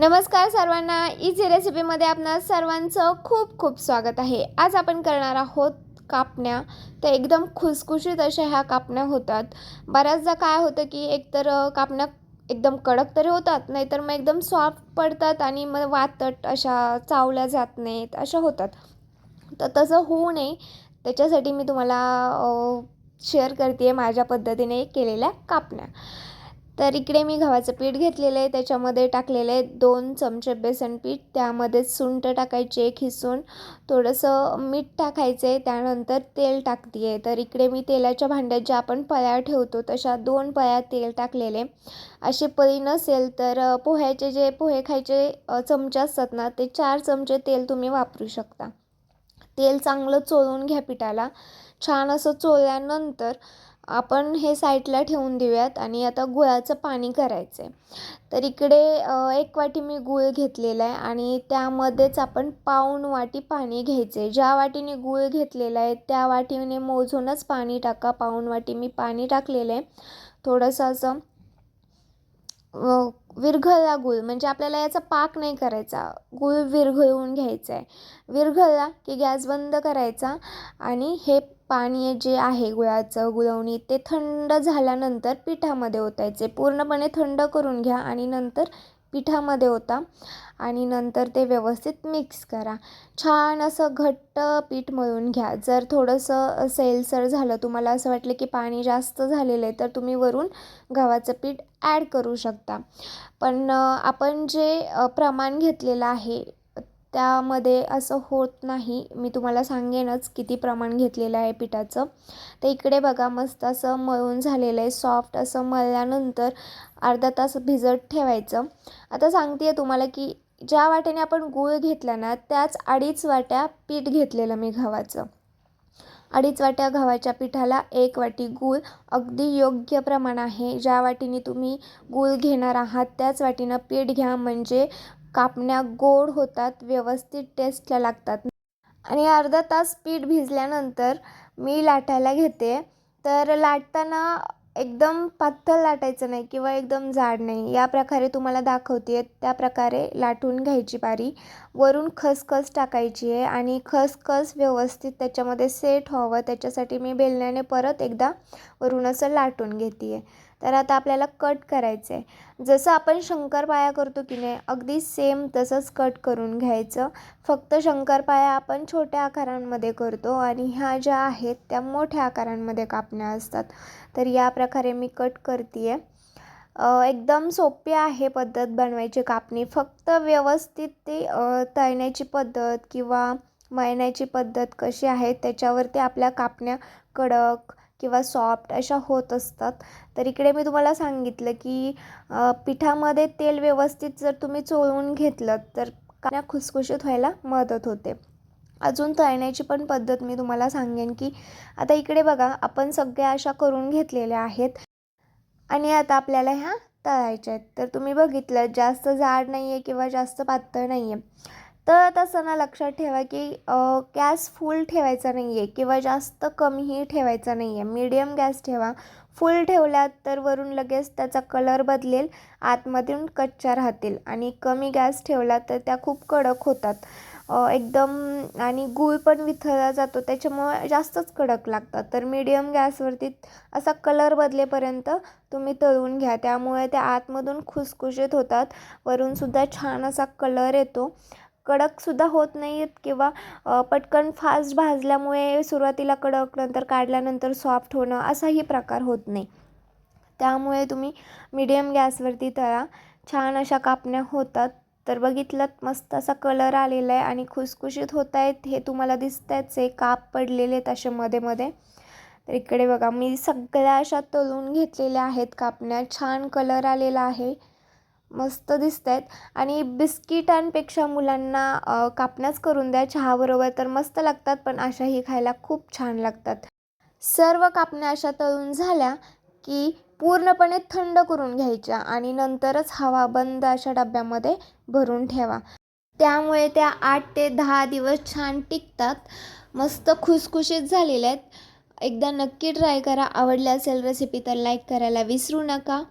नमस्कार सर्वांना इझी रेसिपीमध्ये आपणा सर्वांचं खूप खूप स्वागत आहे. आज आपण करणार आहोत कापण्या. तर एकदम खुसखुशीत अशा ह्या कापण्या होतात. बऱ्याचदा काय होतं की एकतर कापण्या एकदम कडक तरी होतात नाहीतर मग एकदम सॉफ्ट पडतात आणि मग वातट अशा चावल्या जात नाहीत अशा होतात. तर तसं होऊ नये. त्याच्यासाठी मी तुम्हाला शेअर करते आहे माझ्या पद्धतीने केलेल्या कापण्या. तर इकडे मी गव्हाचं पीठ घेतलेलं आहे त्याच्यामध्ये टाकलेलं आहे दोन चमचे बेसन पीठ त्यामध्ये सुंट टाकायचे खिसून थोडंसं मीठ टाकायचं आहे त्यानंतर तेल टाकते आहे तर इकडे मी तेलाच्या भांड्यात ज्या आपण पळ्या ठेवतो तशा दोन पळ्या तेल टाकलेले. अशी पळी नसेल तर पोह्याचे जे पोहे खायचे चमचे असतात ना ते चार चमचे तेल तुम्ही वापरू शकता. तेल चांगलं चोळून घ्या पिठाला. छान असं चोळल्यानंतर आपण हे साईडला ठेवून देऊयात आणि आता गुळाचं पाणी करायचं आहे तर इकडे एक वाटी मी गूळ घेतलेला आहे आणि त्यामध्येच आपण पाऊण वाटी पाणी घ्यायचं आहे ज्या वाटीने गूळ घेतलेला आहे त्या वाटीने मोजूनच पाणी टाका. पाऊण वाटी मी पाणी टाकलेलं आहे. थोडंसं असं विरघळला गूळ. म्हणजे आपल्याला याचा पाक नाही करायचा. गूळ विरघळवून घ्यायचा आहे विरघळला की गॅस बंद करायचा आणि हे पाणी जे आहे गुळाचं गुळवणी ते थंड झाल्यानंतर पिठामध्ये ओतायचे. पूर्णपणे थंड करून घ्या आणि नंतर पिठामध्ये ओता आणि नंतर ते व्यवस्थित मिक्स करा. छान असं घट्ट पीठ मळून घ्या. जर थोडंसं सैलसर झालं तुम्हाला असं वाटलं की पाणी जास्त झालेलं आहे तर तुम्ही वरून गव्हाचं पीठ ॲड करू शकता. पण आपण जे प्रमाण घेतलेलं आहे त्यामध्ये असं होत नाही. मी तुम्हाला सांगेनच किती प्रमाण घेतलेलं आहे पिठाचं. तर इकडे बघा मस्त असं मळून झालेलं आहे सॉफ्ट असं मळल्यानंतर अर्धा तास भिजत ठेवायचं. आता सांगते आहे तुम्हाला की ज्या वाट्याने आपण गूळ घेतला ना त्याच अडीच वाट्या पीठ घेतलेलं मी गव्हाचं. अडीच वाट्या गव्हाच्या पिठाला एक वाटी गूळ अगदी योग्य प्रमाण आहे. ज्या वाटीने तुम्ही गूळ घेणार आहात त्याच वाटीनं पीठ घ्या. म्हणजे कापण्या गोड होतात व्यवस्थित टेस्टला लागतात. आणि अर्धा तास पीठ भिजल्यानंतर मी लाटायला घेते. तर लाटताना एकदम पातळ लाटायचं नाही किंवा एकदम जाड नाही. या प्रकारे तुम्हाला दाखवते आहे त्या प्रकारे लाटून घ्यायची पारी. वरून खसखस टाकायची आहे आणि खसखस व्यवस्थित त्याच्यामध्ये सेट व्हावं. त्याच्यासाठी मी बेलण्याने परत एकदा वरून असं लाटून घेते आहे तर आता आपल्याला कट करायचं आहे जसं आपण शंकरपाया करतो की नाही अगदी सेम तसंच कट करून घ्यायचं. फक्त शंकरपाया आपण छोट्या आकारांमध्ये करतो आणि ह्या ज्या आहेत त्या मोठ्या आकारांमध्ये कापण्या असतात. तर या प्रकारे मी कट करते आहे एकदम सोपी आहे पद्धत बनवायची कापणी. फक्त व्यवस्थित ती तळण्याची पद्धत किंवा मळण्याची पद्धत कशी आहे त्याच्यावरती आपल्या कापण्या कडक किंवा सॉफ्ट अशा होत असतात. तर इकडे मी तुम्हाला सांगितलं की पिठामध्ये तेल व्यवस्थित जर तुम्ही चोळून घेतलं तर कापण्या खुसखुशीत व्हायला मदत होते. अजून तळण्याची पण पद्धत मी तुम्हाला सांगेन की आता इकडे बघा आपण सगळ्या अशा करून घेतलेल्या आहेत. आणि आता आपल्याला ह्या तळायच्या आहेत. तर तुम्ही बघितलं जास्त जाड नाही आहे किंवा जास्त पातळ नाही आहे तर तसं ना लक्षात ठेवा की गॅस फुल ठेवायचा नाही आहे किंवा जास्त कमीही ठेवायचा नाही आहे मीडियम गॅस ठेवा. फुल ठेवलात तर वरून लगेच त्याचा कलर बदलेल आतमधून कच्च्या राहतील. आणि कमी गॅस ठेवला तर त्या खूप कडक होतात. एकदम आणि गूळ पण विथळला जातो त्याच्यामुळे जास्तच कडक लागतात. तर मीडियम गॅसवरती असा कलर बदलेपर्यंत तुम्ही तळून घ्या. त्यामुळे त्या आतमधून खुसखुशीत होतात. वरूनसुद्धा छान असा कलर येतो. कडकसुद्धा होत नाही आहेत किंवा पटकन फास्ट भाजल्यामुळे सुरुवातीला कडक नंतर काढल्यानंतर सॉफ्ट होणं असाही प्रकार होत नाही. त्यामुळे तुम्ही मिडियम गॅसवरती तळा. छान अशा कापण्या होतात. तर बघितलं मस्त असा कलर आलेला आहे आणि खुसखुशीत होत आहेत हे तुम्हाला दिसतायच आहे काप पडलेले आहेत असे मध्ये मध्ये. तर इकडे बघा मी सगळ्या अशा तळून घेतलेल्या आहेत कापण्या. छान कलर आलेला आहे. मस्त दिसत आहेत आणि बिस्किटांपेक्षा मुलांना कापण्याच करून द्या चहाबरोबर तर मस्त लागतात पण अशाही खायला खूप छान लागतात. सर्व कापण्या अशा तळून झाल्या की पूर्णपणे थंड करून घ्यायच्या आणि नंतरच हवा बंद अशा डब्यामध्ये भरून ठेवा. त्यामुळे त्या आठ ते दहा दिवस छान टिकतात. मस्त खुसखुशीत झालेल्या आहेत. एकदा नक्की ट्राय करा. आवडली असेल रेसिपी तर लाईक करायला विसरू नका.